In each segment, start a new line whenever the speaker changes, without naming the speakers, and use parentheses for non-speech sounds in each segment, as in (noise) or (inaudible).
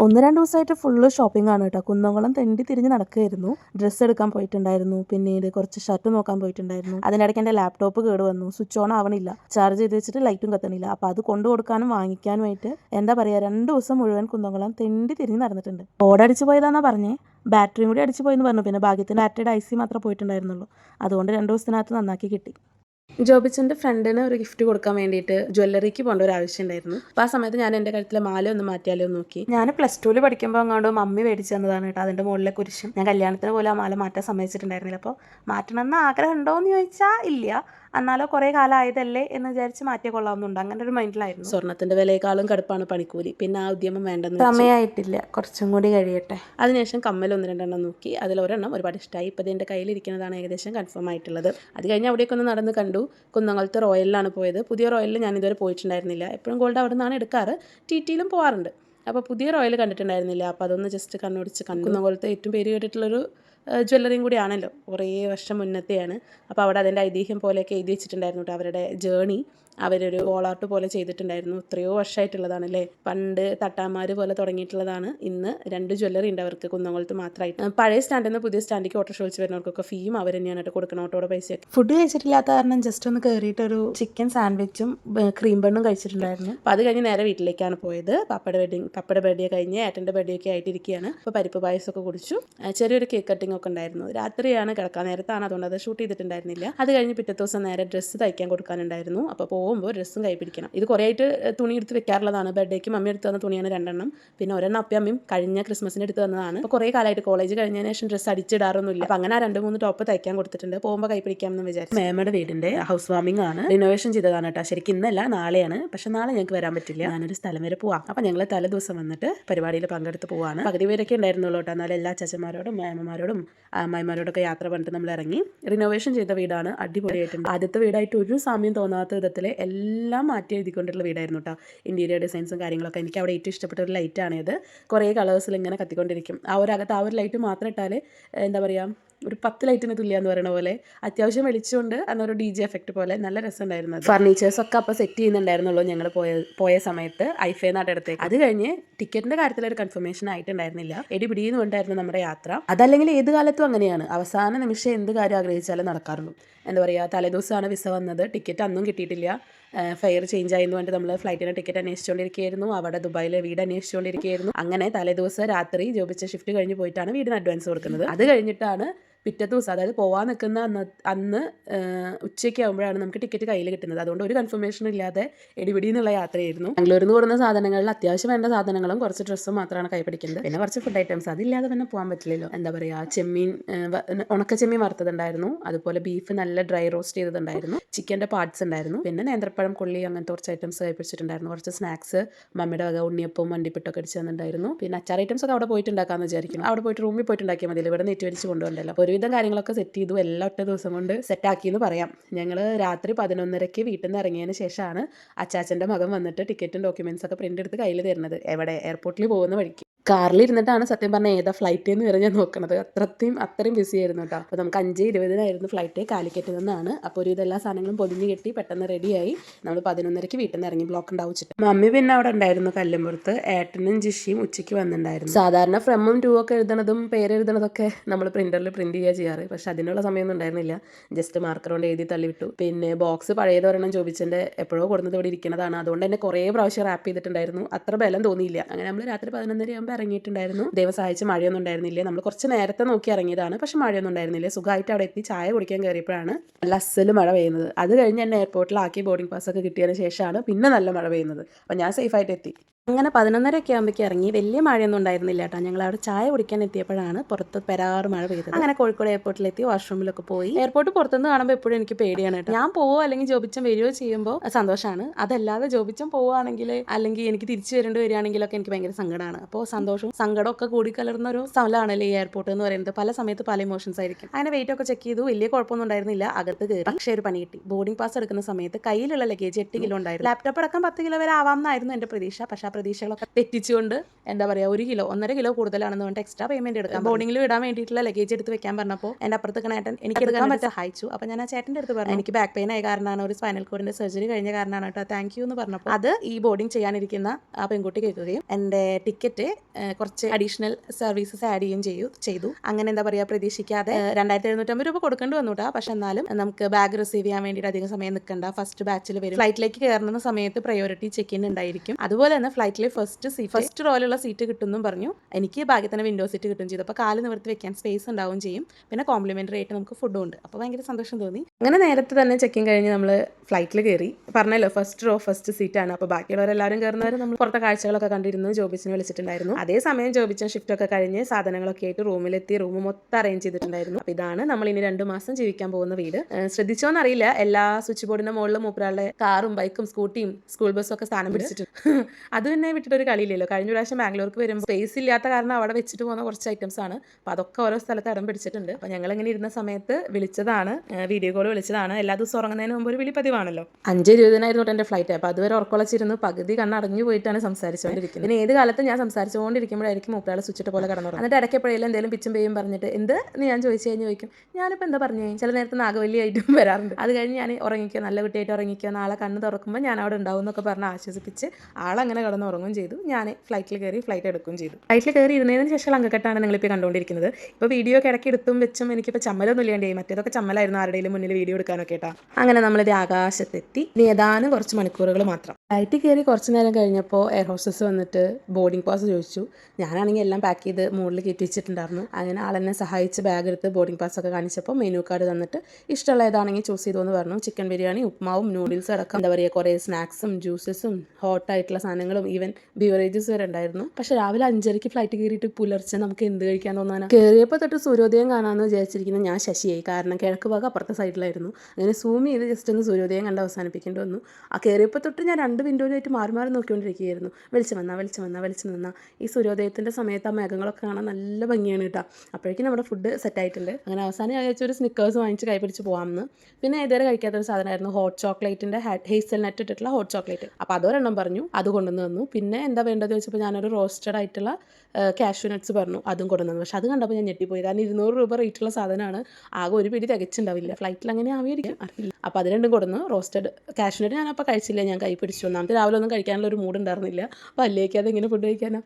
ഒന്ന് രണ്ട് ദിവസമായിട്ട് ഫുള്ള് ഷോപ്പിംഗ് ആണ് കേട്ടോ കുന്നംകുളം തെണ്ടി തിരിഞ്ഞ് നടക്കുകയായിരുന്നു. ഡ്രസ്സ് എടുക്കാൻ പോയിട്ടുണ്ടായിരുന്നു. പിന്നീട് കുറച്ച് ഷർട്ട് നോക്കാൻ പോയിട്ടുണ്ടായിരുന്നു. അതിനിടയ്ക്ക് എന്റെ ലാപ്ടോപ്പ് കേട് വന്നു. സ്വിച്ച് ഓൺ ആവണില്ല. ചാർജ് ചെയ്ത് വെച്ചിട്ട് ലൈറ്റും കത്തണില്ല. അപ്പോൾ അത് കൊണ്ടു കൊടുക്കാനും വാങ്ങിക്കാനുമായിട്ട് എന്താ പറയുക രണ്ട് ദിവസം മുഴുവൻ കുന്നംകുളം തെണ്ടി തിരിഞ്ഞ് നടന്നിട്ടുണ്ട്. ഓടടിച്ച് പോയതാണെന്നാ പറഞ്ഞേ. ബാറ്ററിയും കൂടി അടിച്ചു പോയെന്ന് പറഞ്ഞു. പിന്നെ ഭാഗ്യത്തിന് ബാറ്ററിയുടെ ഐ സി മാത്രമേ പോയിട്ടുണ്ടായിരുന്നുള്ളൂ. അതുകൊണ്ട് രണ്ട് ദിവസത്തിനകത്ത് നന്നാക്കി കിട്ടി. ജോബിച്ചന്റെ ഫ്രണ്ടിന് ഒരു ഗിഫ്റ്റ് കൊടുക്കാൻ വേണ്ടിയിട്ട് ജ്വല്ലറിക്ക് പോകേണ്ട ഒരു ആവശ്യം ഉണ്ടായിരുന്നു അപ്പോൾ ആ സമയത്ത് ഞാൻ എന്റെ കഴുത്തിലെ മാല ഒന്ന് മാറ്റിയാലോ എന്ന് നോക്കി. ഞാൻ പ്ലസ് ടുവിൽ പഠിക്കുമ്പോൾ അങ്ങോട്ട് മമ്മി മേടിച്ച് തന്നതാണ് കേട്ടോ അതിന്റെ മുകളിലെ കുരിശും. ഞാൻ കല്യാണത്തിന് പോലും ആ മാല മാറ്റാൻ സമ്മതിച്ചിട്ടുണ്ടായിരുന്നില്ല. അപ്പോൾ മാറ്റണമെന്ന് ആഗ്രഹം ഉണ്ടോ എന്ന് ചോദിച്ചാൽ ഇല്ല. എന്നാലോ കുറേ കാലം ആയതല്ലേ എന്ന് വിചാരിച്ച് മാറ്റിക്കൊള്ളാവുന്നുണ്ട് അങ്ങനെ ഒരു മൈൻഡിലായിരുന്നു. സ്വർണത്തിന്റെ വിലയേക്കാളും കടുപ്പാണ് പണിക്കൂലി. പിന്നെ ആ ഉദ്യമം വേണ്ടെന്ന് സമയമായിട്ടില്ല കുറച്ചും കൂടി കഴിയട്ടെ. അതിനുശേഷം കമ്മൽ ഒന്ന് രണ്ടെണ്ണം നോക്കി. അതിൽ ഒരെണ്ണം ഒരുപാട് ഇഷ്ടമായി ഇപ്പോൾ എന്റെ കയ്യിലിരിക്കുന്നതാണ് ഏകദേശം കൺഫേം ആയിട്ടുള്ളത്. അത് കഴിഞ്ഞ് അവിടേക്ക് ഒന്ന് നടന്ന് കണ്ടു. കുന്നംകുളത്ത് റോയലിലാണ് പോയത്. പുതിയ റോയലിൽ ഞാൻ ഇതുവരെ പോയിട്ടുണ്ടായിരുന്നില്ല. എപ്പോഴും ഗോൾഡ് അവിടെ നിന്നാണ് എടുക്കാറ് ടി ടിയിലും പോകാറുണ്ട് അപ്പോൾ പുതിയ റോയൽ കണ്ടിട്ടുണ്ടായിരുന്നില്ല. അപ്പോൾ അതൊന്ന് ജസ്റ്റ് കണ്ണോടിച്ച് കണ്ടുന്ന പോലത്തെ ഏറ്റവും പേര് കേട്ടിട്ടുള്ളൊരു ജ്വല്ലറിയും കൂടിയാണല്ലോ. കുറേ വർഷം മുന്നത്തെയാണ്. അപ്പോൾ അവിടെ അതിന്റെ ഐതിഹ്യം പോലെയൊക്കെ എഴുതി വെച്ചിട്ടുണ്ടായിരുന്നു കേട്ടോ അവരുടെ ജേണി അവരൊരു ഓളാർട്ട് പോലെ ചെയ്തിട്ടുണ്ടായിരുന്നു. എത്രയോ വർഷമായിട്ടുള്ളതാണ് അല്ലേ പണ്ട് തട്ടാമാർ പോലെ തുടങ്ങിയിട്ടുള്ളതാണ്. ഇന്ന് രണ്ട് ജ്വല്ലറി ഉണ്ട് അവർക്ക് കുന്നംകുളത്ത് മാത്രമായിട്ട്. പഴയ സ്റ്റാൻഡിൽ നിന്ന് പുതിയ സ്റ്റാൻഡിലേക്ക് ഓട്ടോ വിളിച്ച് വരുന്നവർക്കൊക്കെ ഫീയും അവർ തന്നെയാണ് കേട്ടോ കൊടുക്കണം ഓട്ടോയുടെ പൈസയൊക്കെ. ഫുഡ് കഴിച്ചിട്ടില്ലാത്ത കാരണം ജസ്റ്റ് ഒന്ന് കയറിയിട്ട് ഒരു ചിക്കൻ സാൻഡ്വിച്ചും ക്രീം ബണ്ണും കഴിച്ചിട്ടുണ്ടായിരുന്നു. അപ്പോൾ അത് കഴിഞ്ഞ് നേരെ വീട്ടിലേക്കാണ് പോയത്. പപ്പയുടെ വെഡിങ് പപ്പയുടെ ബർത്ത്ഡേ കഴിഞ്ഞ് ഏട്ടന്റെ ബർത്ത്ഡേ ഒക്കെ ആയിട്ടിരിക്കുകയാണ് അപ്പോൾ പരിപ്പ് പായസമൊക്കെ കുടിച്ചു. ചെറിയൊരു കേക്ക് കട്ടിംഗ് ഒക്കെ ഉണ്ടായിരുന്നു. രാത്രിയാണ് കിടക്കാൻ നേരത്താണ് അതുകൊണ്ട് അത് ഷൂട്ട് ചെയ്തിട്ടുണ്ടായിരുന്നില്ല. അത് കഴിഞ്ഞ് പിറ്റേ ദിവസം നേരെ ഡ്രസ്സ് തയ്ക്കാൻ കൊടുക്കാനുണ്ടായിരുന്നു. അപ്പോൾ പോകുമ്പോൾ ഡ്രസ്സും കൈ പിടിക്കണം ഇത് കുറേ ആയിട്ട് തുണി എടുത്ത് വെക്കാറുള്ളതാണ്. ബർത്ത്ഡേക്ക് മമ്മി എടുത്ത് തന്ന തുണിയാണ് രണ്ടെണ്ണം. പിന്നെ ഒരെണ്ണം അപ്പയും അമ്മയും കഴിഞ്ഞ ക്രിസ്മസിന് എടുത്ത് തന്നതാണ്. അപ്പോൾ കുറേ കാലമായിട്ട് കോളേജ് കഴിഞ്ഞതിന് ശേഷം ഡ്രസ്സ് അടിച്ചിടാറൊന്നുമില്ല. അപ്പോൾ അങ്ങനെ രണ്ട് മൂന്ന് ടോപ്പ് തയ്ക്കാൻ കൊടുത്തിട്ടുണ്ട്. പോകുമ്പോൾ കൈ പിടിക്കാമെന്ന് വിചാരിച്ചു. മേമയുടെ വീടിന്റെ ഹൗസ് വാമിംഗ് ആണ്. റിനോവേഷൻ ചെയ്തതാണ് കേട്ടോ. ശരിക്കും ഇന്നല്ല നാളെയാണ്. പക്ഷെ നാളെ ഞങ്ങൾക്ക് വരാൻ പറ്റില്ല. ഞാനൊരു സ്ഥലം വരെ പോവാം. അപ്പോൾ ഞങ്ങൾ തലേ ദിവസം വന്നിട്ട് പരിപാടിയിൽ പങ്കെടുത്ത് പോവാണ്. പകുതി പേരൊക്കെ ഉണ്ടായിരുന്നുള്ളൂ കേട്ടോ. എന്നാലും എല്ലാ ചച്ചന്മാരോടും മേമമാരോടും അമ്മായിമാരോടൊക്കെ യാത്ര പറഞ്ഞിട്ട് നമ്മൾ ഇറങ്ങി. റിനോവേഷൻ ചെയ്ത വീടാണ്. അടിപൊളിയായിട്ടുണ്ട്. ആദ്യത്തെ വീടായിട്ട് ഒരു സാമ്യം തോന്നാത്ത വിധത്തിൽ എല്ലാം മാറ്റി എഴുതിക്കൊണ്ടുള്ള വീടായിരുന്നു കേട്ടോ ഇന്റീരിയർ ഡിസൈൻസും കാര്യങ്ങളൊക്കെ എനിക്ക് അവിടെ ഏറ്റവും ഇഷ്ടപ്പെട്ട ഒരു ലൈറ്റാണേത് കുറേ കളേഴ്സിൽ ഇങ്ങനെ കത്തിക്കൊണ്ടിരിക്കും. ആ ഒരു അകത്ത് ആ ഒരു ലൈറ്റ് മാത്രം ഇട്ടാൽ എന്താ പറയുക ഒരു പത്ത് ലൈറ്റിന് തുല്യ എന്ന് പറയുന്ന പോലെ അത്യാവശ്യം വെളിച്ചുകൊണ്ട് അന്നൊരു ഡി ജെ എഫക്റ്റ് പോലെ നല്ല രസമുണ്ടായിരുന്നു ഫർണിച്ചേഴ്സ് ഒക്കെ അപ്പോൾ സെറ്റ് ചെയ്യുന്നുണ്ടായിരുന്നുള്ളൂ ഞങ്ങൾ പോയ പോയ സമയത്ത് ഐഫേ നാട്ടെടുത്തേക്ക് അത് കഴിഞ്ഞ് ടിക്കറ്റിന്റെ കാര്യത്തിൽ ഒരു കൺഫർമേഷൻ ആയിട്ടുണ്ടായിരുന്നില്ല. എടി പിടിയെന്ന് കൊണ്ടായിരുന്നു നമ്മുടെ യാത്ര. അതല്ലെങ്കിൽ ഏത് കാലത്തും അങ്ങനെയാണ്. അവസാന നിമിഷം എന്ത് കാര്യം ആഗ്രഹിച്ചാലും നടക്കാറുള്ളൂ. എന്താ പറയുക തലേദിവസമാണ് വിസ വന്നത്. ടിക്കറ്റ് അന്നും കിട്ടിയിട്ടില്ല. ഫെയർ ചേഞ്ച് ആയെന്ന് പറഞ്ഞിട്ട് നമ്മൾ ഫ്ലൈറ്റിന് ടിക്കറ്റ് അന്വേഷിച്ചുകൊണ്ടിരിക്കുകയായിരുന്നു. അവിടെ ദുബായിലെ വീട് അന്വേഷിച്ചുകൊണ്ടിരിക്കുകയായിരുന്നു. അങ്ങനെ തലേദിവസം രാത്രി ജോബിച്ച ഷിഫ്റ്റ് കഴിഞ്ഞ് പോയിട്ടാണ് വീടിന് അഡ്വാൻസ് കൊടുക്കുന്നത്. അത് കഴിഞ്ഞിട്ടാണ് പിറ്റേ ദിവസം അതായത് പോവാൻ നിൽക്കുന്ന അന്ന് അന്ന് ഉച്ചയ്ക്ക് ആകുമ്പോഴാണ് നമുക്ക് ടിക്കറ്റ് കയ്യിൽ കിട്ടുന്നത്. അതുകൊണ്ട് ഒരു കൺഫർമേഷൻ ഇല്ലാതെ എടിപിടി എന്നുള്ള യാത്രയായിരുന്നു. ബാംഗ്ലൂരിൽ നിന്ന് കൊടുക്കുന്ന സാധനങ്ങളിൽ അത്യാവശ്യം വേണ്ട സാധനങ്ങളും കുറച്ച് ഡ്രസ്സും മാത്രമാണ് കൈപ്പിടിക്കുന്നത് പിന്നെ കുറച്ച് ഫുഡ് ഐറ്റംസ് അതില്ലാതെ പിന്നെ പോകാൻ പറ്റില്ലല്ലോ. എന്താ പറയുക ചെമ്മീൻ ഉണക്കച്ചെമ്മീൻ ഉണക്ക ചെമ്മീൻ വറുത്തതുണ്ടായിരുന്നു. അതുപോലെ ബീഫ് നല്ല ഡ്രൈ റോസ്റ്റ് ചെയ്തതുണ്ടായിരുന്നു. ചിക്കന്റെ പാർട്സ് ഉണ്ടായിരുന്നു. പിന്നെ നേന്ത്രപ്പഴം കൊള്ളി അങ്ങനത്തെ കുറച്ച് ഐറ്റംസ് കൈപ്പിടിച്ചിട്ടുണ്ടായിരുന്നു കുറച്ച് സ്നാക്സ് മമ്മിയുടെ വക ഉണ്ണിയപ്പവും വണ്ടിപ്പിട്ടൊക്കെ അടിച്ച് തന്നിട്ടുണ്ടായിരുന്നു. പിന്നെ അച്ചാർ ഐറ്റംസ് ഒക്കെ അവിടെ പോയിട്ടുണ്ടാക്കാമെന്ന് വിചാരിക്കുന്നു. അവിടെ പോയിട്ട് റൂമിൽ പോയിട്ടുണ്ടാക്കിയാൽ മതി ഇവിടെ നെറ്റ് വലിച്ച് കൊണ്ടുപോകണ്ടല്ലോ. അപ്പോൾ ഒരുവിധം കാര്യങ്ങളൊക്കെ സെറ്റ് ചെയ്തു എല്ലാ ഒറ്റ ദിവസം കൊണ്ട് സെറ്റാക്കി എന്ന് പറയാം. ഞങ്ങൾ രാത്രി പതിനൊന്നരയ്ക്ക് വീട്ടിൽ നിന്ന് ഇറങ്ങിയതിന് ശേഷമാണ് അച്ചാച്ചന്റെ മകൻ വന്നിട്ട് ടിക്കറ്റും ഡോക്യുമെൻസൊക്കെ പ്രിന്റ് എടുത്ത് കയ്യിൽ തരുന്നത്. എവിടെ? എയർപോർട്ടിൽ പോകുന്ന വഴിക്ക്. കാറിലിരുന്നിട്ടാണ് സത്യം പറഞ്ഞാൽ ഏതാ ഫ്ലൈറ്റ് എന്ന് വരെ ഞാൻ നോക്കണത്. അത്രയും അത്രയും ബിസി ആയിരുന്നു കേട്ടോ. അപ്പോൾ നമുക്ക് അഞ്ച് ഇരുപതിനായിരുന്നു ഫ്ലൈറ്റ് കാലിക്കറ്റ് നിന്നാണ് അപ്പോൾ ഒരു ഇതെല്ലാ സാധനങ്ങളും പൊതിഞ്ഞ് കെട്ടി പെട്ടെന്ന് റെഡിയായി നമ്മൾ പതിനൊന്നരയ്ക്ക് വീട്ടിൽ നിന്ന് ഇറങ്ങി ബ്ലോക്ക് ഉണ്ടാവിച്ചിട്ട്. മമ്മി പിന്നെ അവിടെ ഉണ്ടായിരുന്നു കല്ലുമ്പുറത്ത് ഏട്ടനും ജിഷിയും ഉച്ചയ്ക്ക് വന്നിട്ടുണ്ടായിരുന്നു. സാധാരണ ഫ്രമും ടു ഒക്കെ എഴുതണതും പേര് എഴുതണതൊക്കെ നമ്മൾ പ്രിന്ററിൽ പ്രിന്റ് ചെയ്യുക ചെയ്യാറ്. പക്ഷെ അതിനുള്ള സമയമൊന്നും ഉണ്ടായിരുന്നില്ല. ജസ്റ്റ് മാർക്കർ കൊണ്ട് എഴുതി തള്ളിവിട്ടു. പിന്നെ ബോക്സ് പഴയത് വരണം ജോബിച്ചന്റെ എപ്പോഴോ കൊടുത്തത് ഇവിടെ ഇരിക്കുന്നതാണ് അതുകൊണ്ട് തന്നെ കുറേ പ്രാവശ്യം റാപ്പ് ചെയ്തിട്ടുണ്ടായിരുന്നു. അത്ര ബലം തോന്നിയില്ല. അങ്ങനെ നമ്മൾ രാത്രി പതിനൊന്നര ആകുമ്പോൾ ഇറങ്ങിയിട്ടുണ്ടായിരുന്നു. ദൈവം സഹായിച്ച് മഴയൊന്നും ഉണ്ടായിരുന്നില്ല? നമ്മൾ കുറച്ച് നേരത്തെ നോക്കി ഇറങ്ങിയതാണ്. പക്ഷെ മഴയൊന്നും ഉണ്ടായിരുന്നില്ല. സുഖമായിട്ട് അവിടെ എത്തി ചായ കുടിക്കാൻ കയറിയപ്പോഴാണ് നല്ല അസൽ മഴ പെയ്യുന്നത്. അത് കഴിഞ്ഞ് എന്നെ എയർപോർട്ടിലാക്കി ബോർഡിംഗ് പാസ് ഒക്കെ കിട്ടിയതിന് ശേഷമാണ് പിന്നെ നല്ല മഴ പെയ്യുന്നത്. അപ്പം ഞാൻ സേഫായിട്ട് എത്തി. അങ്ങനെ പതിനൊന്നരയൊക്കെ ആകുമ്പോഴേക്ക് ഇറങ്ങി വലിയ മഴയൊന്നും ഉണ്ടായിരുന്നില്ല കേട്ടോ. ഞങ്ങൾ അവിടെ ചായ കുടിക്കാൻ എത്തിയപ്പോഴാണ് പുറത്ത് പെരാറ് മഴ പെയ്തത്. അങ്ങനെ കോഴിക്കോട് എയർപോർട്ടിലെത്തി വാഷ്റൂമിലൊക്കെ പോയി. എയർപോർട്ട് പുറത്തുനിന്ന് കാണുമ്പോൾ എപ്പോഴും എനിക്ക് പേടിയാണ് കേട്ടോ. ഞാൻ പോവോ അല്ലെങ്കിൽ ജോബിച്ചൻ വരികയോ ചെയ്യുമ്പോൾ സന്തോഷമാണ്. അതല്ലാതെ ജോബിച്ചൻ പോവുകയാണെങ്കിൽ അല്ലെങ്കിൽ എനിക്ക് തിരിച്ചു വരേണ്ടി വരികയാണെങ്കിലൊക്കെ എനിക്ക് ഭയങ്കര സങ്കടമാണ്. അപ്പോൾ സന്തോഷവും സങ്കടമൊക്കെ കൂടി കലർന്ന ഒരു സ്ഥലമാണല്ലേ ഈ എയർപോർട്ട് എന്ന് പറയുന്നത്. പല സമയത്ത് പല ഇമോഷൻസ് ആയിരിക്കും. അങ്ങനെ വെയിറ്റ് ഒക്കെ ചെക്ക് ചെയ്തു. വലിയ കുഴപ്പമൊന്നും ഉണ്ടായിരുന്നില്ല. അകത്ത് കയറി പക്ഷേ ഒരു പണി കിട്ടി. ബോർഡിംഗ് പാസ് എടുക്കുന്ന സമയത്ത് കയ്യിലുള്ള ലഗേജ് എട്ട് കിലോ ഉണ്ടായിരുന്നു. ലാപ്ടോപ്പ് അടക്കം പത്ത് കിലോ വരെ ആവാം എന്നായിരുന്നു എന്റെ പ്രതീക്ഷ. പക്ഷേ ആ പ്രതീക്ഷകളൊക്കെ തെറ്റിച്ചുകൊണ്ട് എന്താ പറയുക ഒരു കിലോ ഒന്നര കിലോ കൂടുതലാണെന്ന് പറഞ്ഞിട്ട് എക്സ്ട്രാ പേയ്മെന്റ് എടുക്കാം ബോർഡിംഗിൽ വിടാൻ വേണ്ടിയിട്ടുള്ള ലഗേജ് എടുത്ത് വെക്കാൻ പറഞ്ഞപ്പോൾ എന്റെ അപ്പുറത്ത് ചേട്ടൻ എനിക്ക് എടുക്കാൻ പറ്റാ സഹായിച്ചു. അപ്പോൾ ഞാൻ ആ ചേട്ടന്റെ അടുത്ത് പറഞ്ഞു. എനിക്ക് ബാക്ക് പെയിൻ ആയ കാരണമാണ് ഒരു സ്പൈനൽ കോഡിന്റെ സർജറി കഴിഞ്ഞ കാരണമാണ് കേട്ടോ. താങ്ക് യു എന്ന് പറഞ്ഞപ്പോൾ അത് ഈ ബോർഡിംഗ് ചെയ്യാനിരിക്കുന്ന ആ പെൺകുട്ടി കേൾക്കുകയും എന്റെ ടിക്കറ്റ് കുറച്ച് അഡീഷണൽ സർവീസസ് ആഡ് ചെയ്യുകയും ചെയ്തു ചെയ്തു. അങ്ങനെ എന്താ പറയുക പ്രതീക്ഷിക്കാതെ രണ്ടായിരത്തി എഴുന്നൂറ്റമ്പത് രൂപ കൊടുക്കേണ്ടി വന്നു കേട്ടോ പക്ഷെ എന്നാലും നമുക്ക് ബാഗ് റിസീവ് ചെയ്യാൻ വേണ്ടിയിട്ട് അധികം സമയം നിൽക്കണ്ട ഫസ്റ്റ് ബാച്ചിൽ വരും. ഫ്ലൈറ്റിലേക്ക് കയറുന്ന സമയത്ത് പ്രയോറിറ്റി ചെക്ക് ഇൻ ഉണ്ടായിരിക്കും. അതുപോലെ തന്നെ ഫ്ലൈറ്റിലെ ഫസ്റ്റ് സീ ഫസ്റ്റ് റോയിലുള്ള സീറ്റ് കിട്ടുമെന്നും പറഞ്ഞു. എനിക്ക് ഭാഗ്യത്തിന് വിൻഡോ സീറ്റ് കിട്ടും ചെയ്തു. അപ്പോൾ കാൽ നിവർത്തി വെക്കാൻ സ്പേസ് ഉണ്ടാവും ചെയ്യും. പിന്നെ കോംപ്ലിമെന്ററി ആയിട്ട് നമുക്ക് ഫുഡും ഉണ്ട്. അപ്പോൾ ഭയങ്കര സന്തോഷം തോന്നി. അങ്ങനെ നേരത്തെ തന്നെ ചെക്കിൻ കഴിഞ്ഞ് നമ്മൾ ഫ്ലൈറ്റിൽ കയറി പറഞ്ഞല്ലോ ഫസ്റ്റ് റോ ഫസ്റ്റ് സീറ്റാണ് അപ്പോൾ ബാക്കിയുള്ളവരെല്ലാവരും കയറുന്നവർ നമ്മൾ പുറത്തെ കാഴ്ചകളൊക്കെ കണ്ടിരുന്നു. ജോബിസിനെ വിളിച്ചിട്ടുണ്ടായിരുന്നു. അതേസമയം ജോബിച്ച ഷിഫ്റ്റ് ഒക്കെ കഴിഞ്ഞ് സാധനങ്ങളൊക്കെ ആയിട്ട് റൂമിലെത്തി റൂം മൊത്തം അറേഞ്ച് ചെയ്തിട്ടുണ്ടായിരുന്നു. അപ്പോൾ ഇതാണ് നമ്മൾ ഇനി രണ്ട് മാസം ജീവിക്കാൻ പോകുന്ന വീട്. ശ്രദ്ധിച്ചോന്നറിയില്ല എല്ലാ സ്വിച്ച് ബോർഡിന്റെ മുകളിൽ മൂപ്പരാളുടെ കാറും ബൈക്കും സ്കൂട്ടിയും സ്കൂൾ ബസ്സും ഒക്കെ സ്ഥാനം പിടിച്ചിട്ടുണ്ട്. (laughs) അത് തന്നെ വിട്ടിട്ടൊരു കളിയില്ലല്ലോ. കഴിഞ്ഞ പ്രാവശ്യം ബാംഗ്ലൂർക്ക് വരുമ്പോൾ സ്പേസ് ഇല്ലാത്ത കാരണം അവിടെ വെച്ചിട്ട് പോകുന്ന കുറച്ച് ഐറ്റംസ് ആണ്. അപ്പോൾ അതൊക്കെ ഓരോ സ്ഥലത്ത് ഇടം പിടിച്ചിട്ടുണ്ട്. അപ്പോൾ ഞങ്ങൾ ഇങ്ങനെ ഇരുന്ന സമയത്ത് വിളിച്ചതാണ്. വീഡിയോ കോൾ വിളിച്ചതാണ്. എല്ലാ ദിവസവും ഉറങ്ങുന്നതിന് മുമ്പ് ഒരു വിളി പതിവാണല്ലോ. അഞ്ച് ഇരുപതിനായിരുന്നു എന്റെ ഫ്ലൈറ്റ് അപ്പോൾ അതുവരെ ഉറക്കൊളച്ചിരുന്നു. പകുതി കണ്ണടഞ്ഞു പോയിട്ടാണ് സംസാരിച്ചുകൊണ്ടിരിക്കുന്നത് പിന്നെ ഏത് കാലത്ത് ഞാൻ സംസാരിച്ചുകൊണ്ടിരിക്കുമ്പോഴായിരിക്കും മൂപ്പരാൾ സ്വിച്ചിട്ട് പോലെ കടന്നു എന്നിട്ട് ഇടയ്ക്കെപ്പോഴേലും എന്തെങ്കിലും പിച്ചും പേയും പറഞ്ഞിട്ട് എന്ത്? എന്ന് ഞാൻ ചോദിച്ചു കഴിഞ്ഞ് ചോദിക്കും. ഞാനിപ്പോൾ എന്താ പറഞ്ഞു? ചില നേരത്തെ നാഗവല്ലിയായിട്ടും (laughs) വരാറുണ്ട്. അത് കഴിഞ്ഞ് ഞാൻ ഉറങ്ങിക്കുക നല്ല കുട്ടിയായിട്ട് ഉറങ്ങിക്കുക നാളെ കണ്ണ് തുറക്കുമ്പോൾ ഞാൻ അവിടെ ഉണ്ടാവും എന്നൊക്കെ പറഞ്ഞ് ആശ്വസിപ്പിച്ച് ആളങ്ങനെ കിടന്ന് ഉറങ്ങുകയും ചെയ്തു. ഞാൻ ഫ്ലൈറ്റിൽ കയറി ഫ്ലൈറ്റ് എടുക്കുകയും ചെയ്തു. ഫ്ലൈറ്റിൽ കയറി ഇരുന്നതിന് ശേഷം അങ്കക്കെട്ടാണ് നിങ്ങളിപ്പോൾ കണ്ടുകൊണ്ടിരിക്കുന്നത് ഇപ്പോൾ വീഡിയോ ഇടയ്ക്ക് എടുത്തും വെച്ചും എനിക്കിപ്പോൾ ചമ്മലൊന്നും ഇല്ലാണ്ടായി മറ്റേതൊക്കെ ചമ്മലായിരുന്നു ആരുടെയും മുന്നിൽ വീഡിയോ എടുക്കാനൊക്കെ കേട്ടാ അങ്ങനെ നമ്മളിത് ആകാശത്തെത്തി ഏതാനും കുറച്ച് മണിക്കൂറുകൾ മാത്രം. ഫ്ലൈറ്റിൽ കയറി കുറച്ച് നേരം കഴിഞ്ഞപ്പോൾ എയർ ഹോസ്റ്റസ് വന്നിട്ട് ബോർഡിംഗ് പാസ് ചോദിച്ചു. ഞാനാണെങ്കിൽ എല്ലാം പാക്ക് ചെയ്ത് മുകളിൽ കയറ്റി വെച്ചിട്ടുണ്ടായിരുന്നു. അങ്ങനെ ആളെന്നെ സഹായിച്ച് ബാഗ് എടുത്ത് ബോർഡിംഗ് പാസ് ഒക്കെ കാണിച്ചപ്പോൾ മെനു കാർഡ് തന്നിട്ട് ഇഷ്ടമുള്ള ഏതാണെങ്കിൽ ചൂസ് ചെയ്തു എന്ന് പറഞ്ഞു. ചിക്കൻ ബിരിയാണി ഉപ്മാവും നൂഡിൽസ് അടക്കം. എന്താ പറയുക കുറേ സ്നാക്സും ജ്യൂസസും ഹോട്ടായിട്ടുള്ള സാധനങ്ങളും ഈവൻ ബിവറേജസ് വരെ ഉണ്ടായിരുന്നു. പക്ഷേ രാവിലെ അഞ്ചരയ്ക്ക് ഫ്ലൈറ്റ് കയറിയിട്ട് പുലർച്ചെ നമുക്ക് എന്ത് കഴിക്കാൻ തോന്നാനാണ് കയറിയപ്പോൾ തൊട്ട് സൂര്യോദയം കാണാമെന്ന് വിചാരിച്ചിരിക്കുന്നത് ഞാൻ ശശിയായി. കാരണം കിഴക്ക് ഭാഗം അപ്പുറത്തെ സൈഡിലായിരുന്നു അങ്ങനെ സൂം ചെയ്ത് ജസ്റ്റ് ഒന്ന് സൂര്യോദയം കണ്ട് അവസാനിപ്പിക്കേണ്ടി വന്നു. ആ കയറിയപ്പോൾ തൊട്ട് ഞാൻ രണ്ട് വിൻഡോയിലായിട്ട് മാറി മാറി നോക്കിക്കൊണ്ടിരിക്കുകയായിരുന്നു. വെളിച്ചം വന്നാൽ വെളിച്ചം വന്നാൽ വെളിച്ചം വന്നാൽ ഈ സൂര്യോദയത്തിന്റെ സമയത്ത് ആ മേഘങ്ങളൊക്കെ കാണാൻ നല്ല ഭംഗിയാണ് കേട്ടോ. അപ്പോഴേക്കും നമ്മുടെ ഫുഡ് സെറ്റ് ആയിട്ടുണ്ട്. അങ്ങനെ അവസാനം ഞാൻ ഒരു സ്നിക്കേഴ്സ് വാങ്ങിച്ച് കൈ പിടിച്ച് പോകാമെന്ന് പിന്നെ ഏതേരെ കഴിക്കാത്ത ഒരു സാധനമായിരുന്നു ഹോട്ട് ചോക്ലേറ്റിന്റെ ഹേസൽ നെറ്റ് ഇട്ടിട്ടുള്ള ഹോട്ട് ചോക്ലേറ്റ് അപ്പോൾ അതൊരെണ്ണം പറഞ്ഞു അത് കൊണ്ടുവന്ന് തന്നു. പിന്നെ എന്താ വേണ്ടതെന്ന് വെച്ചപ്പോൾ ഞാനൊരു റോസ്റ്റഡ് ആയിട്ടുള്ള കാഷ്യൂ നട്ട്സ് പറഞ്ഞു അതും കൊണ്ടുവന്നു പക്ഷേ അത് കണ്ടപ്പോൾ ഞാൻ ഞെട്ടിപ്പോയി. കാരണം ഇരുന്നൂറ് രൂപ റേറ്റുള്ള സാധനമാണ്. ആകെ ഒരു പിടി തികച്ചുണ്ടാവില്ല ഫ്ലൈറ്റിൽ അങ്ങനെ ആവിയായിരിക്കും അറിയില്ല. അപ്പോൾ അത് രണ്ടും കൊടുന്നു റോസ്റ്റഡ് ക്യാഷ്യൂ നട്ട് ഞാൻ അപ്പോൾ കഴിച്ചില്ല. ഞാൻ കൈ പിടിച്ചു. ഒന്നാമത്തെ രാവിലെ ഒന്നും കഴിക്കാനുള്ള ഒരു മൂഡ് ഉണ്ടായിരുന്നില്ല. അപ്പോൾ അല്ലേക്കാതെ എങ്ങനെ ഫുഡ് കഴിക്കാനാ?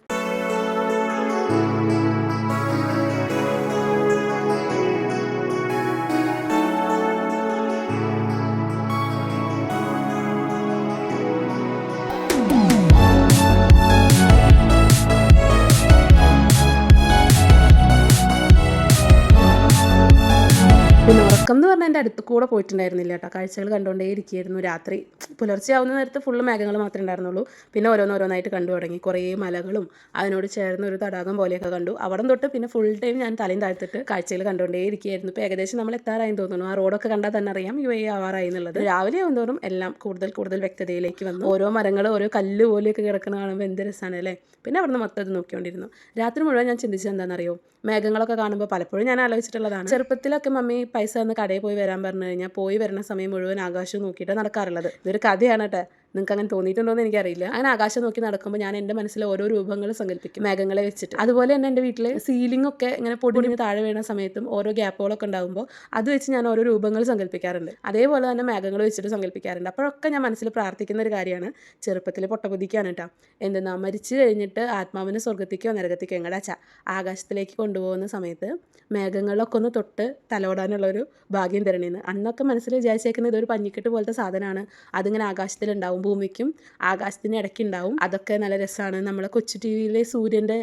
എന്റെ അടുത്ത് കൂടെ പോയിട്ടുണ്ടായിരുന്നില്ല കേട്ടോ. കാഴ്ചകൾ കണ്ടുകൊണ്ടേ ഇരിക്കുകയായിരുന്നു. രാത്രി പുലർച്ചെ ആവുന്ന നേരത്ത് ഫുള്ള് മേഘങ്ങൾ മാത്രമേ ഉണ്ടായിരുന്നുള്ളൂ. പിന്നെ ഓരോന്നോരോന്നായിട്ട് കണ്ടു തുടങ്ങി. കുറേ മലകളും അതിനോട് ചേർന്ന ഒരു തടാകം പോലെയൊക്കെ കണ്ടു. അവിടെ തൊട്ട് പിന്നെ ഫുൾ ടൈം ഞാൻ തലയും താഴ്ത്തിട്ട് കാഴ്ചകൾ കണ്ടുകൊണ്ടേ ഇരിക്കുകയായിരുന്നു. ഇപ്പോൾ ഏകദേശം നമ്മൾ എത്താറായി തോന്നുന്നു. ആ റോഡൊക്കെ കണ്ടാൽ തന്നെ അറിയാം യു എ ആവാറായി എന്നുള്ളത്. രാവിലെ ആവുന്നതോറും എല്ലാം കൂടുതൽ കൂടുതൽ വ്യക്തതയിലേക്ക് വന്നു. ഓരോ മരങ്ങൾ ഓരോ കല്ല് പോലെയൊക്കെ കിടക്കുന്ന കാണുമ്പോൾ എന്ത് രസമാണ് അല്ലേ? പിന്നെ അവിടുന്ന് മൊത്തം അത് നോക്കിക്കൊണ്ടിരുന്നു. രാത്രി മുഴുവൻ ഞാൻ ചിന്തിച്ചത് എന്താണെന്നറിയോ? മേഘങ്ങളൊക്കെ കാണുമ്പോൾ പലപ്പോഴും ഞാൻ ആലോചിച്ചിട്ടുള്ളതാണ്. ചെറുപ്പത്തിലൊക്കെ മമ്മി പൈസ വന്ന് കടയിൽ പോയി വരാൻ പറഞ്ഞു കഴിഞ്ഞാൽ പോയി വരുന്ന സമയം മുഴുവൻ ആകാശം നോക്കിയിട്ട് നടക്കാറുള്ളത്. ഇതൊരു കഥയാണ് കേട്ടോ. നിങ്ങൾക്ക് അങ്ങനെ തോന്നിയിട്ടുണ്ടോ എന്ന് എനിക്കറിയില്ല. അങ്ങനെ ആകാശം നോക്കി നടക്കുമ്പോൾ ഞാൻ എന്റെ മനസ്സിൽ ഓരോ രൂപങ്ങൾ സങ്കല്പിക്കും. മേഘങ്ങളെ വെച്ചിട്ട്. അതുപോലെ തന്നെ എന്റെ വീട്ടിലെ സീലിംഗ് ഒക്കെ ഇങ്ങനെ പൊടിഞ്ഞ് താഴെ വീണ സമയത്തും ഓരോ ഗ്യാപ്പുകളൊക്കെ ഉണ്ടാകുമ്പോൾ അത് വെച്ച് ഞാൻ ഓരോ രൂപങ്ങൾ സങ്കല്പിക്കാറുണ്ട്. അതേപോലെ തന്നെ മേഘങ്ങൾ വെച്ചിട്ട് സങ്കല്പിക്കാറുണ്ട്. അപ്പോഴൊക്കെ ഞാൻ മനസ്സിൽ പ്രാർത്ഥിക്കുന്ന ഒരു കാര്യമാണ്. ചെറുപ്പത്തിൽ പൊട്ടപൊതിക്കാണ് കേട്ടോ എന്തെന്നാ മരിച്ചു കഴിഞ്ഞിട്ട് ആത്മാവിനെ സ്വർഗത്തിക്കോ നരകത്തിക്കോ എങ്ങടാച്ച ആകാശത്തിലേക്ക് കൊണ്ടുപോകുന്ന സമയത്ത് മേഘങ്ങളിലൊക്കെ ഒന്ന് തൊട്ട് തലോടാനുള്ള ഒരു ഭാഗ്യം തരണേന്ന്. അന്നൊക്കെ മനസ്സിൽ വിചാരിച്ചേക്കുന്നത് ഇതൊരു പഞ്ഞിക്കെട്ട് പോലത്തെ സാധനമാണ് അതിങ്ങനെ ആകാശത്തിലുണ്ടാവും ഭൂമിക്കും ആകാശത്തിന് ഇടയ്ക്ക് ഉണ്ടാവും. അതൊക്കെ നല്ല രസമാണ് നമ്മളെ കൊച്ചു ടി വിയിലെ സൂര്യന്റെ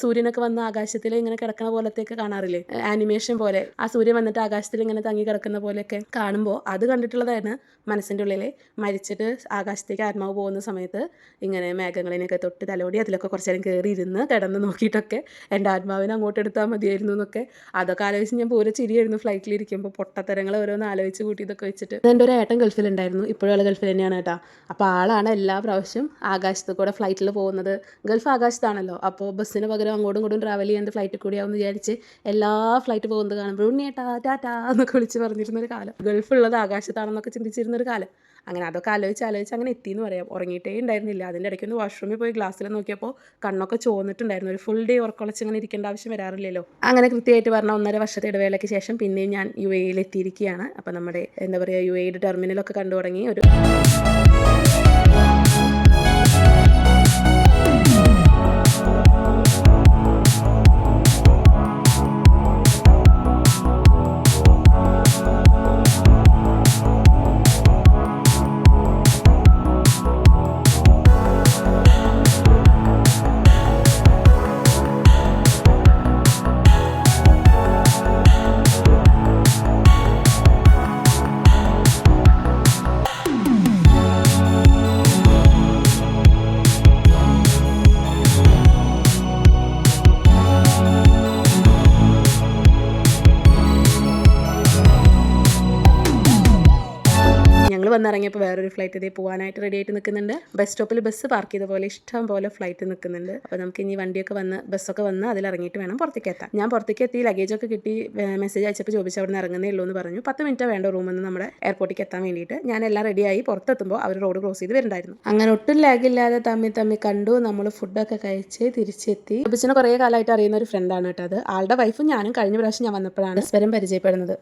സൂര്യനൊക്കെ വന്ന് ആകാശത്തിൽ ഇങ്ങനെ കിടക്കുന്ന പോലത്തെയൊക്കെ കാണാറില്ലേ? ആനിമേഷൻ പോലെ. ആ സൂര്യൻ വന്നിട്ട് ആകാശത്തിൽ ഇങ്ങനെ തങ്ങി കിടക്കുന്ന പോലെയൊക്കെ കാണുമ്പോൾ അത് കണ്ടിട്ടുള്ളതാണ് മനസ്സിന്റെ ഉള്ളിൽ മരിച്ചിട്ട് ആകാശത്തേക്ക് ആത്മാവ് പോകുന്ന സമയത്ത് ഇങ്ങനെ മേഘങ്ങളിനെയൊക്കെ തൊട്ട് തലോടി അതിലൊക്കെ കുറച്ച് നേരം കയറി ഇരുന്ന് കിടന്ന് നോക്കിയിട്ടൊക്കെ എന്റെ ആത്മാവിനെ അങ്ങോട്ട് എടുത്താൽ മതിയായിരുന്നു എന്നൊക്കെ അതൊക്കെ ആലോചിച്ച് ഞാൻ പൂരെ ചിരിയായിരുന്നു ഫ്ലൈറ്റിലിരിക്കുമ്പോൾ പൊട്ടത്തരങ്ങൾ ഓരോന്ന് ആലോചിച്ച് കൂട്ടി ഇതൊക്കെ വെച്ചിട്ട് എന്റെ ഒരു ഏട്ടൻ ഗൾഫിലുണ്ടായിരുന്നു. ഇപ്പോഴും ആൾ ഗൾഫിൽ തന്നെയാണ് കേട്ടോ. അപ്പോൾ ആളാണ് എല്ലാ പ്രാവശ്യം ആകാശത്ത് കൂടെ ഫ്ലൈറ്റിൽ പോകുന്നത്. ഗൾഫ് ആകാശത്താണല്ലോ. അപ്പോൾ ബസ്സിന് പകരം അങ്ങോട്ടും ഇങ്ങോട്ടും ട്രാവൽ ചെയ്യാൻ ഫ്ലൈറ്റിൽ കൂടിയാവുമെന്ന് വിചാരിച്ച് എല്ലാ ഫ്ലൈറ്റ് പോകുന്നത് കാണുമ്പോൾ ഉണ്ണിയേട്ടാ ടാറ്റാ എന്നൊക്കെ വിളിച്ച് പറഞ്ഞിരുന്നൊരു കാലം. ഗൾഫ് ഗൾഫുള്ളത് ആകാശത്താണെന്നൊക്കെ ചിന്തിച്ചിരുന്നൊരു കാലം. അങ്ങനെ അതൊക്കെ ആലോചിച്ച് ആലോചിച്ച് അങ്ങനെ എത്തിയെന്ന് പറയാം. ഉറങ്ങിയിട്ടേ ഉണ്ടായിരുന്നില്ല. അതിന്റെ ഇടയ്ക്ക് ഒന്ന് വാഷ്റൂമിൽ പോയി ഗ്ലാസ്സിൽ നോക്കിയപ്പോൾ കണ്ണൊക്കെ ചോന്നിട്ടുണ്ടായിരുന്നു. ഒരു ഫുൾ ഡേ ഉറക്കൊളച്ച് അങ്ങനെ ഇരിക്കേണ്ട ആവശ്യം വരാറില്ലല്ലോ. അങ്ങനെ കൃത്യമായിട്ട് പറഞ്ഞ ഒന്നര വർഷത്തെ ഇടവേളയ്ക്ക് ശേഷം പിന്നെയും ഞാൻ യു എയിൽ എത്തിയിരിക്കുകയാണ്. അപ്പോൾ നമ്മുടെ എന്താ പറയുക യു എയുടെ ടെർമിനലൊക്കെ കണ്ടു തുടങ്ങി ഒരു വന്നിറങ്ങിയപ്പോൾ വേറൊരു ഫ്ലൈറ്റ് ഇതേ പോകാനായിട്ട് റെഡി ആയിട്ട് നിൽക്കുന്നുണ്ട് ബസ് സ്റ്റോപ്പിൽ ബസ് പാർക്ക് ചെയ്ത പോലെ ഇഷ്ടം പോലെ ഫ്ലൈറ്റ് നിൽക്കുന്നുണ്ട് അപ്പോൾ നമുക്ക് ഇനി വണ്ടിയൊക്കെ വന്ന് ബസ്സൊക്കെ വന്ന് അതിൽ ഇറങ്ങിയിട്ട് വേണം പുറത്തേക്ക് എത്താൻ. ഞാൻ പുറത്തേക്ക് എത്തി ലഗേജൊക്കെ കിട്ടി മെസ്സേജ് അയച്ചപ്പോൾ ചോദിച്ചു അവിടെ നിന്ന് ഇറങ്ങുന്നേ ഉള്ളൂ എന്ന് പറഞ്ഞു. പത്ത് മിനിറ്റ് വേണ്ട റൂമിൽ നിന്ന് നമ്മുടെ എയർപോർട്ടിലേക്ക് എത്താൻ വേണ്ടിയിട്ട്. ഞാൻ എല്ലാം റെഡിയായി പുറത്തെത്തുമ്പോൾ അവർ റോഡ് ക്രോസ് ചെയ്ത് വരുന്നുണ്ടായിരുന്നു. അങ്ങനെ ഒട്ടും ലാഗില്ലാതെ തമ്മി തമ്മി കണ്ടു. നമ്മൾ ഫുഡൊക്കെ കഴിച്ച് തിരിച്ചെത്തി. ബിച്ചിനെ കുറേ കാലമായിട്ട് അറിയുന്ന ഒരു ഫ്രണ്ടാണ് കേട്ടോ അത്. ആളുടെ വൈഫും ഞാനും കഴിഞ്ഞ പ്രാവശ്യം ഞാൻ വന്നപ്പോഴാണ്. പരസ്പരം പരിചയപ്പെടുന്നത്.